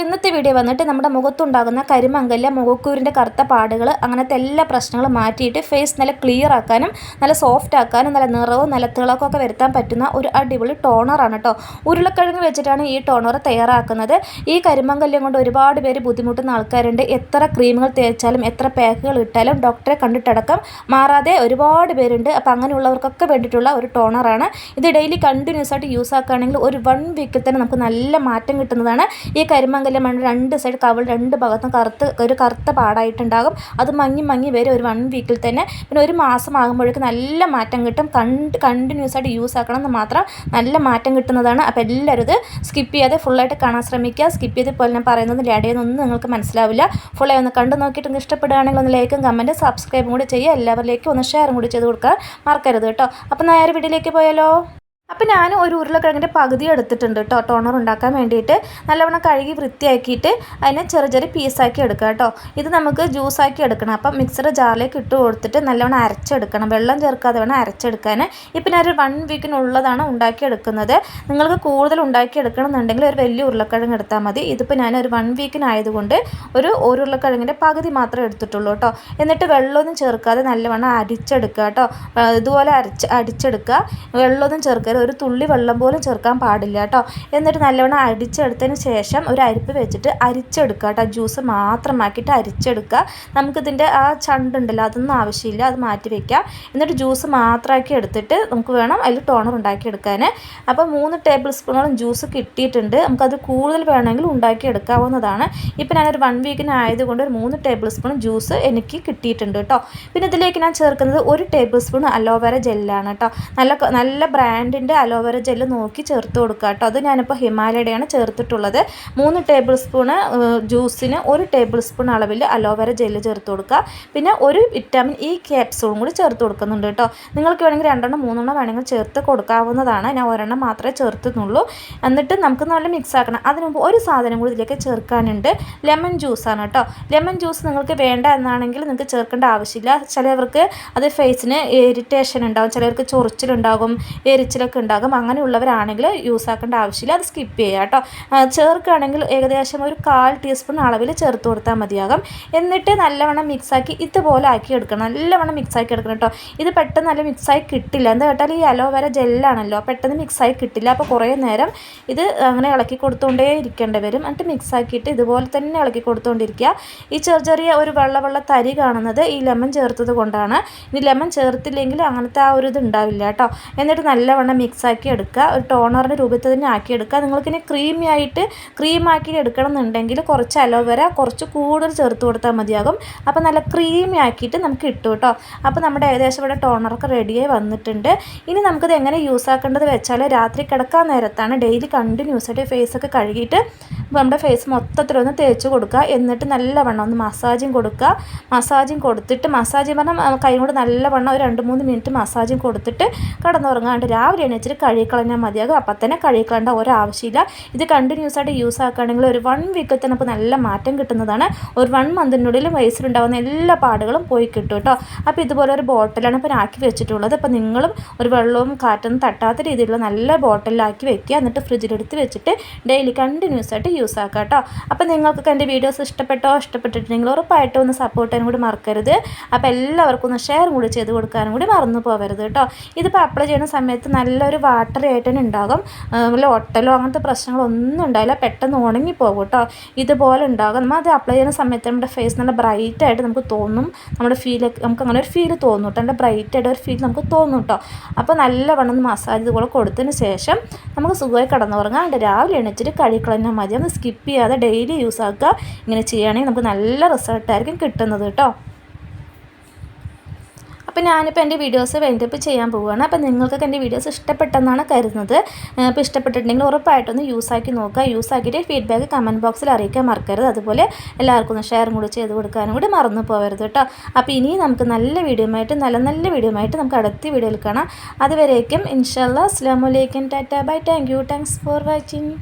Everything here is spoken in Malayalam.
ഇന്നത്തെ വീഡിയോ വന്നിട്ട് നമ്മുടെ മുഖത്തുണ്ടാകുന്ന കരിമങ്കല്ല മുഖക്കൂരിന്റെ കറുത്ത പാടുകൾ അങ്ങനത്തെ എല്ലാ പ്രശ്നങ്ങളും മാറ്റിയിട്ട് ഫേസ് നല്ല ക്ലിയർ ആക്കാനും നല്ല സോഫ്റ്റ് ആക്കാനും നല്ല നിറവും നല്ല തിളക്കമൊക്കെ വരുത്താൻ പറ്റുന്ന ഒരു അടിപൊളി ടോണറാണ് കേട്ടോ ഉരുളക്കിഴങ്ങ് വെച്ചിട്ടാണ് ഈ ടോണർ തയ്യാറാക്കുന്നത്. ഈ കരിമങ്കല്യം കൊണ്ട് ഒരുപാട് പേര് ബുദ്ധിമുട്ടുന്ന ആൾക്കാരുണ്ട്. എത്ര ക്രീമുകൾ തേച്ചാലും എത്ര പാക്കുകൾ ഇട്ടാലും ഡോക്ടറെ കണ്ടിട്ടടക്കം മാറാതെ ഒരുപാട് പേരുണ്ട്. അപ്പോൾ അങ്ങനെയുള്ളവർക്കൊക്കെ വേണ്ടിയിട്ടുള്ള ഒരു ടോണറാണ് ഇത് ഡെയിലി കണ്ടിന്യൂസ് ആയിട്ട് യൂസ് ആക്കുകയാണെങ്കിൽ ഒരു വൺ വീക്കിൽ തന്നെ നമുക്ക് നല്ല മാറ്റം കിട്ടുന്നതാണ് ഈ കരിമംഗലം മണ്ണ് രണ്ട് സൈഡ് കവൾ രണ്ട് ഭാഗത്തും കറുത്ത് ഒരു കറുത്ത പാടായിട്ടുണ്ടാകും. അത് മങ്ങി മങ്ങി വരും ഒരു വൺ വീക്കിൽ തന്നെ. പിന്നെ ഒരു മാസം ആകുമ്പോഴേക്കും നല്ല മാറ്റം കിട്ടും. കണ്ട് കണ്ടിന്യൂസ് ആയിട്ട് യൂസ് ആക്കണം എന്ന് മാത്രം നല്ല മാറ്റം കിട്ടുന്നതാണ്. അപ്പോൾ എല്ലാവരും ഇത് സ്കിപ്പ് ചെയ്യാതെ ഫുള്ളായിട്ട് കാണാൻ ശ്രമിക്കുക. സ്കിപ്പ് ചെയ്ത് പോലെ ഞാൻ പറയുന്നത് ഇടയൊന്നും നിങ്ങൾക്ക് മനസ്സിലാവില്ല. ഫുള്ളായി ഒന്ന് കണ്ടു നോക്കിയിട്ട് ഇഷ്ടപ്പെടുകയാണെങ്കിൽ ഒന്ന് ലൈക്കും കമന്റും സബ്സ്ക്രൈബും കൂടി ചെയ്യുക. എല്ലാവരിലേക്കും ഒന്ന് ഷെയറും കൂടി ചെയ്ത് കൊടുക്കാൻ മറക്കരുത് കേട്ടോ. അപ്പോൾ നേരെ വീട്ടിലേക്ക് പോയാലോ? അപ്പോൾ ഞാൻ ഒരു ഉരുളക്കിഴങ്ങിന്റെ പകുതി എടുത്തിട്ടുണ്ട് കേട്ടോ. ടോണർ ഉണ്ടാക്കാൻ വേണ്ടിയിട്ട് നല്ലവണ്ണം കഴുകി വൃത്തിയാക്കിയിട്ട് അതിനെ ചെറിയ ചെറിയ പീസാക്കി എടുക്കുക കേട്ടോ. ഇത് നമുക്ക് ജ്യൂസാക്കി എടുക്കണം. അപ്പം മിക്സറ് ജാറിലേക്ക് ഇട്ട് കൊടുത്തിട്ട് നല്ലവണ്ണം അരച്ചെടുക്കണം. വെള്ളം ചേർക്കാതെ വേണം അരച്ചെടുക്കാൻ ഇപ്പം ഞാനൊരു വൺ വീക്കിനുള്ളതാണ് ഉണ്ടാക്കിയെടുക്കുന്നത്. നിങ്ങൾക്ക് കൂടുതൽ ഉണ്ടാക്കിയെടുക്കണം എന്നുണ്ടെങ്കിൽ ഒരു വലിയ ഉരുളക്കിഴങ്ങ് എടുത്താൽ മതി. ഇതിപ്പോൾ ഞാൻ ഒരു വൺ വീക്കിനായതുകൊണ്ട് ഒരു ഒരു ഉരുളക്കിഴങ്ങിന്റെ പകുതി മാത്രമേ എടുത്തിട്ടുള്ളൂ കേട്ടോ. എന്നിട്ട് വെള്ളമൊന്നും ചേർക്കാതെ നല്ലവണ്ണം അരിച്ചെടുക്കുക കേട്ടോ. ഇതുപോലെ അരച്ച് അടിച്ചെടുക്കുക. വെള്ളമൊന്നും ചേർക്കരുത്. ഒരു തുള്ളി വെള്ളം പോലും ചേർക്കാൻ പാടില്ല കേട്ടോ. എന്നിട്ട് നല്ലവണ്ണം അടിച്ചെടുത്തതിന് ശേഷം ഒരു അരിപ്പ് വെച്ചിട്ട് അരിച്ചെടുക്കുക കേട്ടോ. ജ്യൂസ് മാത്രമാക്കിയിട്ട് അരിച്ചെടുക്കുക. നമുക്കിതിന്റെ ആ ചണ്ടുണ്ടല്ലോ അതൊന്നും ആവശ്യമില്ല അത് മാറ്റി വയ്ക്കുക എന്നിട്ട് ജ്യൂസ് മാത്രമാക്കി എടുത്തിട്ട് നമുക്ക് വേണം അതിൽ ടോണർ ഉണ്ടാക്കിയെടുക്കാൻ അപ്പോൾ മൂന്ന് ടേബിൾ സ്പൂണോളം ജ്യൂസ് കിട്ടിയിട്ടുണ്ട്. നമുക്കത് കൂടുതൽ വേണമെങ്കിൽ ഉണ്ടാക്കി എടുക്കാവുന്നതാണ്. ഇപ്പം ഞാനൊരു വൺ വീക്കിന് ആയതുകൊണ്ട് ഒരു മൂന്ന് ടേബിൾ സ്പൂൺ ജ്യൂസ് എനിക്ക് കിട്ടിയിട്ടുണ്ട് കേട്ടോ. പിന്നെ ഇതിലേക്ക് ഞാൻ ചേർക്കുന്നത് ഒരു ടേബിൾ സ്പൂൺ അലോവേര ജെല്ലാണ് കേട്ടോ. നല്ല നല്ല ബ്രാൻഡിന്റെ അതിന്റെ അലോവേര ജെല്ല് നോക്കി ചേർത്ത് കൊടുക്കുക കേട്ടോ. അത് ഞാനിപ്പോൾ ഹിമാലയയുടെയാണ് ചേർത്തിട്ടുള്ളത്. മൂന്ന് ടേബിൾ സ്പൂണ് ജ്യൂസിന് ഒരു ടേബിൾ സ്പൂൺ അളവിൽ അലോവേര ജെല്ല് ചേർത്ത് കൊടുക്കുക. പിന്നെ ഒരു വിറ്റാമിൻ ഇ ക്യാപ്സൂളും കൂടി ചേർത്ത് കൊടുക്കുന്നുണ്ട് കേട്ടോ. നിങ്ങൾക്ക് വേണമെങ്കിൽ രണ്ടെണ്ണം മൂന്നെണ്ണം വേണമെങ്കിൽ ചേർത്ത് കൊടുക്കാവുന്നതാണ്. ഞാൻ ഒരെണ്ണം മാത്രമേ ചേർത്തുന്നുള്ളൂ എന്നിട്ട് നമുക്ക് നല്ല മിക്സ് ആക്കണം. അതിന് മുമ്പ് ഒരു സാധനം കൂടി ഇതിലേക്ക് ചേർക്കാനുണ്ട്. ലെമൺ ജ്യൂസാണ് കേട്ടോ. ലെമൺ ജ്യൂസ് നിങ്ങൾക്ക് വേണ്ട എന്നാണെങ്കിൽ നിങ്ങൾക്ക് ചേർക്കേണ്ട ആവശ്യമില്ല. ചിലവർക്ക് അത് ഫേസിന് ഇറിറ്റേഷൻ ഉണ്ടാകും ചിലവർക്ക് ചൊറിച്ചിലുണ്ടാകും. എരിച്ചിലൊക്കെ ഉണ്ടാകും. അങ്ങനെയുള്ളവരാണെങ്കിൽ യൂസ് ആക്കേണ്ട ആവശ്യമില്ല. അത് സ്കിപ്പ് ചെയ്യുക കേട്ടോ. ചേർക്കുകയാണെങ്കിൽ ഏകദേശം ഒരു കാൽ ടീസ്പൂൺ അളവിൽ ചേർത്ത് കൊടുത്താൽ മതിയാകും. എന്നിട്ട് നല്ലവണ്ണം മിക്സാക്കി ഇതുപോലെ ആക്കി എടുക്കണം. നല്ലവണ്ണം മിക്സാക്കി എടുക്കണം കേട്ടോ. ഇത് പെട്ടെന്ന് നല്ല മിക്സായി കിട്ടില്ല. എന്താ കേട്ടാൽ ഈ അലോവേര ജെല്ലാണല്ലോ പെട്ടെന്ന് മിക്സായി കിട്ടില്ല. അപ്പോൾ കുറേ നേരം ഇത് അങ്ങനെ ഇളക്കി കൊടുത്തുകൊണ്ടേ ഇരിക്കേണ്ടി വരും. എന്നിട്ട് മിക്സാക്കിയിട്ട് ഇതുപോലെ തന്നെ ഇളക്കി കൊടുത്തുകൊണ്ടിരിക്കുക ഈ ചെറിയ ചെറിയ ഒരു വെള്ള വെള്ള തരി കാണുന്നത് ഈ ലെമൺ ചേർത്തത് കൊണ്ടാണ്. ഇനി ലെമൺ ചേർത്തില്ലെങ്കിൽ അങ്ങനത്തെ ആ ഒരു ഇത് ഉണ്ടാവില്ല കേട്ടോ. എന്നിട്ട് നല്ലവണ്ണം മിക്സാക്കി എടുക്കുക. ഒരു ടോണറിന്റെ രൂപത്തിൽ തന്നെ ആക്കി എടുക്കുക. നിങ്ങൾക്കിനി ക്രീമി ആയിട്ട് ക്രീമാക്കി എടുക്കണം എന്നുണ്ടെങ്കിൽ കുറച്ച് അലോവേര കുറച്ച് കൂടുതൽ ചേർത്ത് കൊടുത്താൽ മതിയാകും. അപ്പോൾ നല്ല ക്രീമി ആക്കിയിട്ട് നമുക്ക് ഇട്ടു കേട്ടോ. അപ്പോൾ നമ്മുടെ ഏകദേശം ഇവിടെ ടോണറൊക്കെ റെഡിയായി വന്നിട്ടുണ്ട്. ഇനി നമുക്കിത് എങ്ങനെ യൂസ് ആക്കേണ്ടത് വെച്ചാൽ രാത്രി കിടക്കാൻ നേരത്താണ് ഡെയിലി കണ്ടിന്യൂസ് ആയിട്ട് ഫേസൊക്കെ കഴുകിയിട്ട് നമ്മുടെ ഫേസ് മൊത്തത്തിലൊന്ന് തേച്ച് കൊടുക്കുക. എന്നിട്ട് നല്ലവണ്ണം ഒന്ന് മസാജും കൊടുക്കുക. മസാജും കൊടുത്തിട്ട് മസാജിങ് പറഞ്ഞാൽ കൈ കൊണ്ട് നല്ലവണ്ണം ഒരു രണ്ട് മൂന്ന് മിനിറ്റ് മസാജും കൊടുത്തിട്ട് കിടന്നുറങ്ങാണ്ട് രാവിലെ എണീച്ചിട്ട് കഴുകിക്കളഞ്ഞാൽ മതിയാകും അപ്പം തന്നെ കഴുകിക്കളേണ്ട ഒരാവശ്യമില്ല. ഇത് കണ്ടിന്യൂസ് ആയിട്ട് യൂസ് ആക്കുകയാണെങ്കിൽ ഒരു വൺ വീക്കിൽ തന്നെ നമുക്ക് നല്ല മാറ്റം കിട്ടുന്നതാണ്. ഒരു വൺ മന്തിനുള്ളിൽ വയസ്സിലുണ്ടാകുന്ന എല്ലാ പാടുകളും പോയി കിട്ടും കേട്ടോ. അപ്പോൾ ഇതുപോലെ ഒരു ബോട്ടിലാണ് ഇപ്പോൾ ആക്കി വെച്ചിട്ടുള്ളത്. അപ്പോൾ നിങ്ങളും ഒരു വെള്ളവും കാറ്റൊന്നും തട്ടാത്ത രീതിയിലുള്ള നല്ല ബോട്ടിലാക്കി വെക്കുക. എന്നിട്ട് ഫ്രിഡ്ജിലെടുത്ത് വെച്ചിട്ട് ഡെയിലി കണ്ടിന്യൂസ് ആയിട്ട് യൂസ് ആക്കുക കേട്ടോ. അപ്പോൾ നിങ്ങൾക്കൊക്കെ എന്റെ വീഡിയോസ് ഇഷ്ടപ്പെട്ടോ ഇഷ്ടപ്പെട്ടിട്ടുണ്ടെങ്കിൽ ഉറപ്പായിട്ടും ഒന്ന് സപ്പോർട്ട് ചെയ്യാനും കൂടി മറക്കരുത്. അപ്പോൾ എല്ലാവർക്കും ഒന്ന് ഷെയർ കൂടി ചെയ്ത് കൊടുക്കാനും കൂടി മറന്നു പോകരുത് കേട്ടോ. ഇതിപ്പോൾ അപ്ലൈ ചെയ്യുന്ന സമയത്ത് നല്ലൊരു വാട്ടർ ആയിട്ട് ഉണ്ടാകും. വല്ല ഒട്ടലോ അങ്ങനത്തെ പ്രശ്നങ്ങളൊന്നും ഉണ്ടാവില്ല. പെട്ടെന്ന് ഉണങ്ങിപ്പോകും കേട്ടോ ഇതുപോലെ ഉണ്ടാകും. നമ്മൾ അത് അപ്ലൈ ചെയ്യുന്ന സമയത്ത് നമ്മുടെ ഫേസ് നല്ല ബ്രൈറ്റ് ആയിട്ട് നമുക്ക് തോന്നും. നമ്മുടെ ഫീൽ നമുക്ക് അങ്ങനെ ഒരു ഫീൽ തോന്നും കേട്ടോ നല്ല ബ്രൈറ്റ് ആയിട്ട് ഒരു ഫീൽ നമുക്ക് തോന്നും കേട്ടോ അപ്പോൾ നല്ലവണ്ണം മസാജ് ഇതുപോലെ കൊടുത്തതിന് ശേഷം നമുക്ക് സുഖമായി കിടന്നുറങ്ങാം. അതിന്റെ രാവിലെ എണീച്ചിട്ട് കഴിക്കളഞ്ഞാൽ മതി. ഒന്ന് സ്കിപ്പ് ചെയ്യാതെ ഡെയിലി യൂസ് ആക്കുക. ഇങ്ങനെ ചെയ്യുകയാണെങ്കിൽ നമുക്ക് നല്ല റിസൾട്ടായിരിക്കും കിട്ടുന്നത് കേട്ടോ അപ്പോൾ ഞാനിപ്പോൾ എന്റെ വീഡിയോസ് വൈൻഡപ്പ് ചെയ്യാൻ പോവുകയാണ്. അപ്പോൾ നിങ്ങൾക്കൊക്കെ എന്റെ വീഡിയോസ് ഇഷ്ടപ്പെട്ടെന്നാണ് കരുതുന്നത്. അപ്പോൾ ഇഷ്ടപ്പെട്ടിട്ടുണ്ടെങ്കിൽ ഉറപ്പായിട്ടൊന്ന് യൂസ് ആക്കി നോക്കുക. യൂസ് ആക്കിയിട്ട് ഫീഡ്ബാക്ക് കമന്റ് ബോക്സിൽ അറിയിക്കാൻ മറക്കരുത്. അതുപോലെ എല്ലാവർക്കും ഒന്ന് ഷെയറും കൂടി ചെയ്ത് കൊടുക്കാനും കൂടി മറന്നു പോകരുത് കേട്ടോ. അപ്പോൾ ഇനി നമുക്ക് നല്ല വീഡിയോ ആയിട്ട് നല്ല നല്ല വീഡിയോ ആയിട്ട് നമുക്ക് അടുത്ത വീഡിയോയിൽ കാണാം. അതുവരേക്കും ഇൻഷാല്ലാ അസ്ലാമലൈക്കും tata. Bye. Thank you. Thanks for watching.